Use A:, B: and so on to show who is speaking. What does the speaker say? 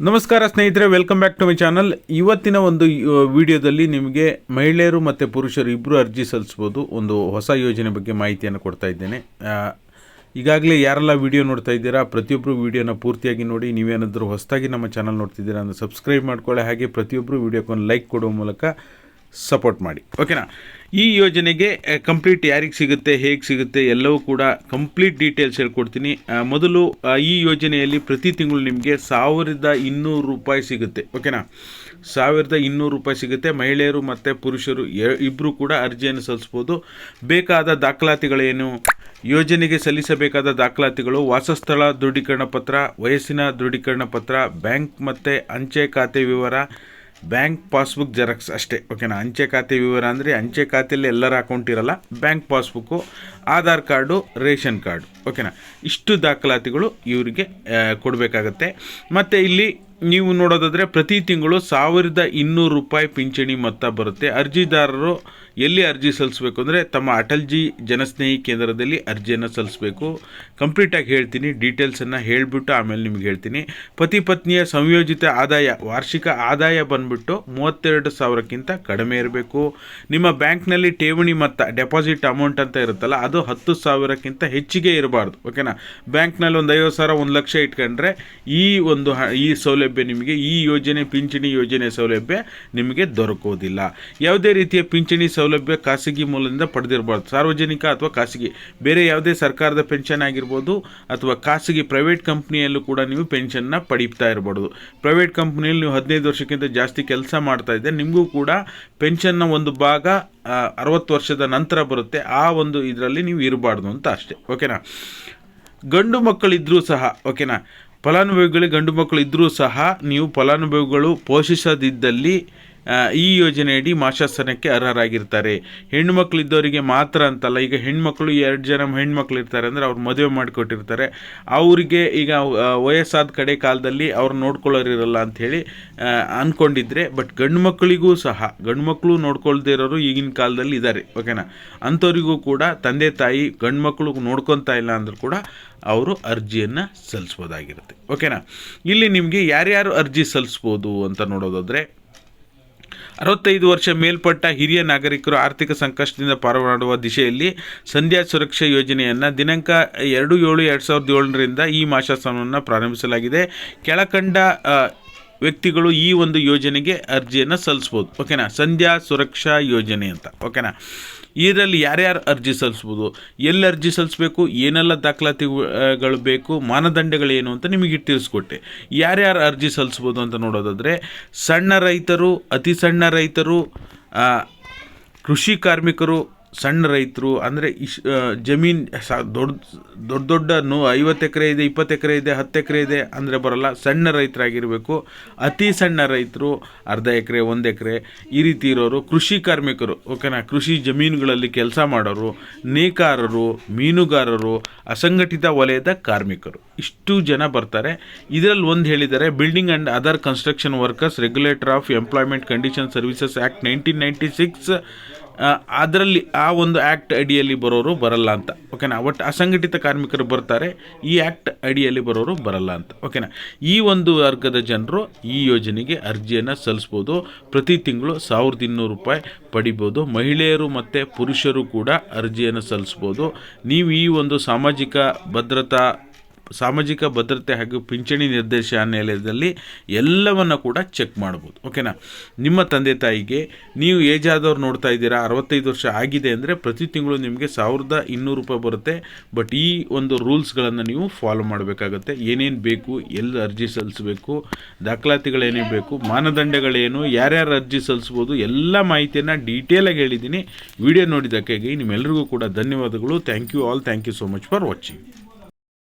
A: ನಮಸ್ಕಾರ ಸ್ನೇಹಿತರೆ welcome back to my channel ಇವತ್ತಿನ ಒಂದು ವಿಡಿಯೋದಲ್ಲಿ ನಿಮಗೆ ಮಹಿಳೆಯರು ಮತ್ತು ಪುರುಷರು ಇಬ್ಬರು ಅರ್ಜಿ ಸಲ್ಲಿಸ್ಬೋದು ಒಂದು ಹೊಸ ಯೋಜನೆ ಬಗ್ಗೆ ಮಾಹಿತಿಯನ್ನು ಕೊಡ್ತಾ ಇದ್ದೇನೆ. ಈಗಾಗಲೇ ಯಾರೆಲ್ಲ ವಿಡಿಯೋ ನೋಡ್ತಾ ಇದ್ದೀರಾ ಪ್ರತಿಯೊಬ್ಬರು ವಿಡಿಯೋನ ಪೂರ್ತಿಯಾಗಿ ನೋಡಿ, ನೀವೇನಾದರೂ ಹೊಸದಾಗಿ ನಮ್ಮ ಚಾನಲ್ ನೋಡ್ತಿದ್ದೀರಾ ಅಂದರೆ ಸಬ್ಸ್ಕ್ರೈಬ್ ಮಾಡ್ಕೊಳ್ಳಿ. ಹಾಗೆ ಪ್ರತಿಯೊಬ್ಬರು ವಿಡಿಯೋಕ್ಕೊಂದು ಲೈಕ್ ಕೊಡುವ ಮೂಲಕ ಸಪೋರ್ಟ್ ಮಾಡಿ. ಓಕೆನಾ? ಈ ಯೋಜನೆಗೆ ಕಂಪ್ಲೀಟ್ ಯಾರಿಗೆ ಸಿಗುತ್ತೆ, ಹೇಗೆ ಸಿಗುತ್ತೆ, ಎಲ್ಲವೂ ಕೂಡ ಕಂಪ್ಲೀಟ್ ಡೀಟೇಲ್ಸ್ ಹೇಳ್ಕೊಡ್ತೀನಿ. ಮೊದಲು ಈ ಯೋಜನೆಯಲ್ಲಿ ಪ್ರತಿ ತಿಂಗಳು ನಿಮಗೆ ಸಾವಿರದ ಇನ್ನೂರು ರೂಪಾಯಿ ಸಿಗುತ್ತೆ. ಓಕೆನಾ? ಸಾವಿರದ ಇನ್ನೂರು ರೂಪಾಯಿ ಸಿಗುತ್ತೆ. ಮಹಿಳೆಯರು ಮತ್ತು ಪುರುಷರು ಇಬ್ಬರು ಕೂಡ ಅರ್ಜಿಯನ್ನು ಸಲ್ಲಿಸ್ಬೋದು. ಬೇಕಾದ ದಾಖಲಾತಿಗಳೇನು? ಯೋಜನೆಗೆ ಸಲ್ಲಿಸಬೇಕಾದ ದಾಖಲಾತಿಗಳು, ವಾಸಸ್ಥಳ ದೃಢೀಕರಣ ಪತ್ರ, ವಯಸ್ಸಿನ ದೃಢೀಕರಣ ಪತ್ರ, ಬ್ಯಾಂಕ್ ಮತ್ತು ಅಂಚೆ ಖಾತೆ ವಿವರ ಬ್ಯಾಂಕ್ ಪಾಸ್ಬುಕ್ ಜೆರಾಕ್ಸ್ ಅಷ್ಟೇ. ಓಕೆನಾ ಅಂಚೆ ಖಾತೆ ವಿವರ ಅಂದರೆ ಅಂಚೆ ಖಾತೆಯಲ್ಲಿ ಎಲ್ಲರ ಅಕೌಂಟ್ ಇರಲ್ಲ. Bank passbook Aadhaar card, ration card. ಓಕೆನಾ ಇಷ್ಟು ದಾಖಲಾತಿಗಳು ಇವರಿಗೆ ಕೊಡಬೇಕಾಗತ್ತೆ. ಮತ್ತು ಇಲ್ಲಿ ನೀವು ನೋಡೋದಾದರೆ ಪ್ರತಿ ತಿಂಗಳು ಸಾವಿರದ ಇನ್ನೂರು ರೂಪಾಯಿ ಪಿಂಚಣಿ ಮೊತ್ತ ಬರುತ್ತೆ. ಅರ್ಜಿದಾರರು ಎಲ್ಲಿ ಅರ್ಜಿ ಸಲ್ಲಿಸಬೇಕು ಅಂದರೆ ತಮ್ಮ ಅಟಲ್ಜಿ ಜನಸ್ನೇಹಿ ಕೇಂದ್ರದಲ್ಲಿ ಅರ್ಜಿಯನ್ನು ಸಲ್ಲಿಸಬೇಕು. ಕಂಪ್ಲೀಟಾಗಿ ಹೇಳ್ತೀನಿ ಡೀಟೇಲ್ಸನ್ನು ಹೇಳಿಬಿಟ್ಟು ಆಮೇಲೆ ನಿಮ್ಗೆ ಹೇಳ್ತೀನಿ. ಪತಿ ಪತ್ನಿಯ ಸಂಯೋಜಿತ ಆದಾಯ, ವಾರ್ಷಿಕ ಆದಾಯ ಬಂದ್ಬಿಟ್ಟು ಮೂವತ್ತೆರಡು ಸಾವಿರಕ್ಕಿಂತ ಕಡಿಮೆ ಇರಬೇಕು. ನಿಮ್ಮ ಬ್ಯಾಂಕ್ನಲ್ಲಿ ಠೇವಣಿ ಮೊತ್ತ, ಡೆಪಾಸಿಟ್ ಅಮೌಂಟ್ ಅಂತ ಇರುತ್ತಲ್ಲ, ಅದು ಹತ್ತು ಸಾವಿರಕ್ಕಿಂತ ಹೆಚ್ಚಿಗೆ ಇರಬಾರ್ದು ಓಕೆನಾ ಬ್ಯಾಂಕ್ನಲ್ಲಿ ಒಂದು ಐವತ್ತು ಸಾವಿರ, ಒಂದು ಲಕ್ಷ ಇಟ್ಕೊಂಡ್ರೆ ಈ ಒಂದು ಈ ಸೌಲಭ್ಯ ನಿಮಗೆ, ಈ ಯೋಜನೆ, ಪಿಂಚಣಿ ಯೋಜನೆ ಸೌಲಭ್ಯ ನಿಮಗೆ ದೊರಕೋದಿಲ್ಲ. ಯಾವುದೇ ರೀತಿಯ ಪಿಂಚಣಿ ಖಾಸಗಿ ಮೂಲದಿಂದ ಪಡೆದಿರಬಾರ್ದು. ಸಾರ್ವಜನಿಕ ಅಥವಾ ಖಾಸಗಿ, ಬೇರೆ ಯಾವುದೇ ಸರ್ಕಾರದ ಪೆನ್ಷನ್ ಆಗಿರ್ಬೋದು ಅಥವಾ ಖಾಸಗಿ ಪ್ರೈವೇಟ್ ಕಂಪ್ನಿಯಲ್ಲೂ ಕೂಡ ನೀವು ಪೆನ್ಷನ್ನ ಪಡೀತಾ ಇರಬಾರ್ದು. ಪ್ರೈವೇಟ್ ಕಂಪ್ನಿಯಲ್ಲಿ ನೀವು ಹದಿನೈದು ವರ್ಷಕ್ಕಿಂತ ಜಾಸ್ತಿ ಕೆಲಸ ಮಾಡ್ತಾ ಇದ್ದರೆ ನಿಮಗೂ ಕೂಡ ಪೆನ್ಷನ್ನ ಒಂದು ಭಾಗ ಅರವತ್ತು ವರ್ಷದ ನಂತರ ಬರುತ್ತೆ. ಆ ಒಂದು ಇದರಲ್ಲಿ ನೀವು ಇರಬಾರ್ದು ಅಂತ ಅಷ್ಟೇ. ಓಕೆನಾ? ಗಂಡು ಮಕ್ಕಳಿದ್ದರೂ ಸಹ, ಓಕೆನಾ? ಫಲಾನುಭವಿಗಳಿಗೆ ಗಂಡು ಮಕ್ಕಳು ಇದ್ದರೂ ಸಹ ನೀವು ಫಲಾನುಭವಿಗಳು ಪೋಷಿಸದಿದ್ದಲ್ಲಿ ಈ ಯೋಜನೆಯಡಿ ಮಾಶಾಸನಕ್ಕೆ ಅರ್ಹರಾಗಿರ್ತಾರೆ. ಹೆಣ್ಮಕ್ಳು ಇದ್ದವರಿಗೆ ಮಾತ್ರ ಅಂತಲ್ಲ, ಈಗ ಹೆಣ್ಮಕ್ಳು, ಎರಡು ಜನ ಹೆಣ್ಮಕ್ಳು ಇರ್ತಾರೆ ಅಂದರೆ ಅವ್ರು ಮದುವೆ ಮಾಡಿಕೊಟ್ಟಿರ್ತಾರೆ. ಅವರಿಗೆ ಈಗ ವಯಸ್ಸಾದ ಕಡೆ ಕಾಲದಲ್ಲಿ ಅವ್ರು ನೋಡ್ಕೊಳ್ಳೋರಿರಲ್ಲ ಅಂಥೇಳಿ ಅಂದ್ಕೊಂಡಿದ್ರೆ ಬಟ್ ಗಂಡು ಮಕ್ಕಳಿಗೂ ಸಹ, ಗಂಡು ಮಕ್ಕಳು ನೋಡ್ಕೊಳ್ದೇ ಇರೋರು ಈಗಿನ ಕಾಲದಲ್ಲಿ ಇದ್ದಾರೆ ಓಕೆನಾ? ಅಂಥವರಿಗೂ ಕೂಡ ತಂದೆ, ತಾಯಿ, ಗಂಡು ಮಕ್ಕಳು ನೋಡ್ಕೊತಾ ಇಲ್ಲ ಅಂದರೂ ಕೂಡ ಅವರು ಅರ್ಜಿಯನ್ನು ಸಲ್ಲಿಸ್ಬೋದಾಗಿರುತ್ತೆ, ಓಕೆನಾ? ಇಲ್ಲಿ ನಿಮಗೆ ಯಾರ್ಯಾರು ಅರ್ಜಿ ಸಲ್ಲಿಸ್ಬೋದು ಅಂತ ನೋಡೋದಾದರೆ ಅರವತ್ತೈದು ವರ್ಷ ಮೇಲ್ಪಟ್ಟ ಹಿರಿಯ ನಾಗರಿಕರು ಆರ್ಥಿಕ ಸಂಕಷ್ಟದಿಂದ ಪಾರುಮಾಡುವ ದಿಶೆಯಲ್ಲಿ ಸಂಧ್ಯಾ ಸುರಕ್ಷಾ ಯೋಜನೆಯನ್ನು ದಿನಾಂಕ ಎರಡು ಏಳು ಎರಡು ಸಾವಿರದ ಏಳರಿಂದ ಈ ಮಾಸಾಸನವನ್ನು ಪ್ರಾರಂಭಿಸಲಾಗಿದೆ. ಕೆಳಕಂಡ ವ್ಯಕ್ತಿಗಳು ಈ ಒಂದು ಯೋಜನೆಗೆ ಅರ್ಜಿಯನ್ನು ಸಲ್ಲಿಸ್ಬೋದು. ಓಕೆನಾ ಸಂಧ್ಯಾ ಸುರಕ್ಷಾ ಯೋಜನೆ ಅಂತ. ಓಕೆನಾ ಇದರಲ್ಲಿ ಯಾರ್ಯಾರು ಅರ್ಜಿ ಸಲ್ಲಿಸ್ಬೋದು? ಎಲ್ಲಿ ಅರ್ಜಿ ಸಲ್ಲಿಸಬೇಕು? ಏನೆಲ್ಲ ದಾಖಲಾತಿಗಳು ಬೇಕು? ಮಾನದಂಡಗಳೇನು ಅಂತ ನಿಮಗೆ ತಿಳಿಸ್ಕೊಟ್ಟೆ. ಯಾರ್ಯಾರು ಅರ್ಜಿ ಸಲ್ಲಿಸ್ಬೋದು ಅಂತ ನೋಡೋದಾದರೆ, ಸಣ್ಣ ರೈತರು, ಅತಿ ಸಣ್ಣ ರೈತರು ಕೃಷಿ ಕಾರ್ಮಿಕರು ಸಣ್ಣ ರೈತರು, ಅಂದರೆ ಇಶ್ ಜಮೀನು ಸ ದೊಡ್ಡ ದೊಡ್ಡ ದೊಡ್ಡ ನೂ ಐವತ್ತು ಎಕರೆ ಇದೆ, ಇಪ್ಪತ್ತು ಎಕರೆ ಇದೆ, ಹತ್ತು ಎಕರೆ ಇದೆ ಅಂದರೆ ಬರಲ್ಲ, ಸಣ್ಣ ರೈತರಾಗಿರಬೇಕು. ಅತಿ ಸಣ್ಣ ರೈತರು, ಅರ್ಧ ಎಕರೆ, ಒಂದು ಎಕರೆ, ಈ ರೀತಿ ಇರೋರು, ಕೃಷಿ ಕಾರ್ಮಿಕರು, ಓಕೆನಾ? ಕೃಷಿ ಜಮೀನುಗಳಲ್ಲಿ ಕೆಲಸ ಮಾಡೋರು, ನೇಕಾರರು, ಮೀನುಗಾರರು, ಅಸಂಘಟಿತ ವಲಯದ ಕಾರ್ಮಿಕರು. ಇಷ್ಟು ಜನ ಬರ್ತಾರೆ. ಇದರಲ್ಲಿ ಒಂದು ಹೇಳಿದ್ದಾರೆ building and other construction workers regulator of employment condition services act nineteen ninety six ಅದರಲ್ಲಿ ಆ ಒಂದು ಆ್ಯಕ್ಟ್ ಅಡಿಯಲ್ಲಿ ಬರೋರು ಬರಲ್ಲ ಅಂತ. ಓಕೆನಾ ಒಟ್ಟು ಅಸಂಘಟಿತ ಕಾರ್ಮಿಕರು ಬರ್ತಾರೆ, ಈ ಆ್ಯಕ್ಟ್ ಅಡಿಯಲ್ಲಿ ಬರೋರು ಬರಲ್ಲ ಅಂತ. ಓಕೆನಾ ಈ ಒಂದು ವರ್ಗದ ಜನರು ಈ ಯೋಜನೆಗೆ ಅರ್ಜಿಯನ್ನು ಸಲ್ಲಿಸ್ಬೋದು. ಪ್ರತಿ ತಿಂಗಳು ಸಾವಿರದ ಇನ್ನೂರು ರೂಪಾಯಿ ಪಡಿಬೋದು. ಮಹಿಳೆಯರು ಮತ್ತು ಪುರುಷರು ಕೂಡ ಅರ್ಜಿಯನ್ನು ಸಲ್ಲಿಸ್ಬೋದು. ನೀವು ಈ ಒಂದು ಸಾಮಾಜಿಕ ಭದ್ರತಾ ಸಾಮಾಜಿಕ ಭದ್ರತೆ ಹಾಗೂ ಪಿಂಚಣಿ ನಿರ್ದೇಶನಾಲಯದಲ್ಲಿ ಎಲ್ಲವನ್ನು ಕೂಡ ಚೆಕ್ ಮಾಡ್ಬೋದು. ಓಕೆನಾ ನಿಮ್ಮ ತಂದೆ ತಾಯಿಗೆ ನೀವು ಏಜ್ ಆದವ್ರು ನೋಡ್ತಾ ಇದ್ದೀರಾ, ಅರವತ್ತೈದು ವರ್ಷ ಆಗಿದೆ ಅಂದರೆ ಪ್ರತಿ ತಿಂಗಳು ನಿಮಗೆ ಸಾವಿರದ ಇನ್ನೂರು ರೂಪಾಯಿ ಬರುತ್ತೆ. ಬಟ್ ಈ ಒಂದು ರೂಲ್ಸ್ಗಳನ್ನು ನೀವು ಫಾಲೋ ಮಾಡಬೇಕಾಗತ್ತೆ. ಏನೇನು ಬೇಕು, ಎಲ್ಲಿ ಅರ್ಜಿ ಸಲ್ಲಿಸಬೇಕು ದಾಖಲಾತಿಗಳೇನೇನು ಬೇಕು, ಮಾನದಂಡಗಳೇನು, ಯಾರ್ಯಾರು ಅರ್ಜಿ ಸಲ್ಲಿಸ್ಬೋದು, ಎಲ್ಲ ಮಾಹಿತಿಯನ್ನು ಡೀಟೇಲಾಗಿ ಹೇಳಿದ್ದೀನಿ. ವಿಡಿಯೋ ನೋಡಿದ್ದಕ್ಕಾಗಿ ನಿಮ್ಮೆಲ್ಲರಿಗೂ ಕೂಡ ಧನ್ಯವಾದಗಳು. Thank you all thank you so much for watching